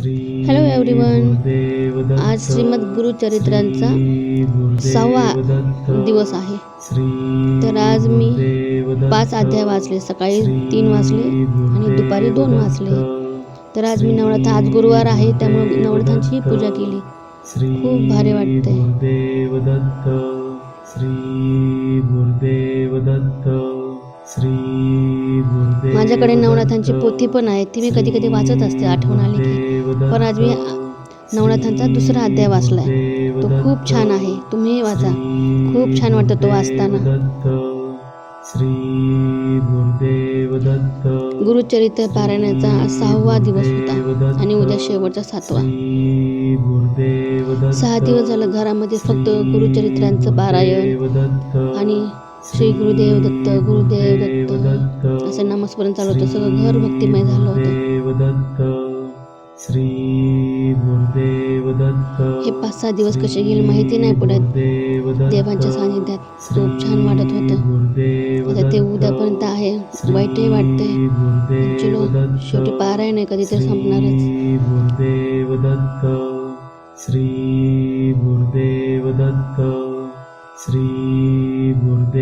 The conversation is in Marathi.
हॅलो एव्हरीवन आज श्रीमद गुरुचरित्रांचा सहावा दिवस आहे. तर आज मी पाच अध्याय वाचले सकाळी तीन वाचले आणि दुपारी दोन वाचले. तर आज मी नवनाथ आज गुरुवार आहे त्यामुळे नवनाथांची पूजा केली. खूप भारी गुरुदेव माझ्याकडे नवनाथांची पोथी पण आहे ती मी कधी कधी वाचत असते आठवण आली की. पण आज मी नवनाथांचा दुसरा अध्याय वाचलाय. तो खूप छान आहे. तुम्ही वाचा. खूप छान वाटतं तो वाचताना. गुरुचरित्र पारायणाचा सहावा दिवस होता आणि उद्या शेवटचा सातवा. सहा दिवस झालं घरामध्ये फक्त गुरुचरित्रांचं पारायण आणि श्री गुरुदेव दत्त गुरुदेव दत्त असं नामस्मरण चालू होतं. सगळं घर भक्तिमय झालं होतं. श्री गुरुदेव दत्त हे पाच सहा दिवस कसे गेले माहिती नाही पडत. देवांच्या सानिध्यात खूप छान वाटत होतं. आता ते उद्यापर्यंत आहे. वाईटही वाटतंय. गुरुदेव चलो शेवटी पारायण आहे कधीतरी संपणारच श्री गुरुदेव दत्त श्री गुरुदेव दत्त श्री गुरुदेव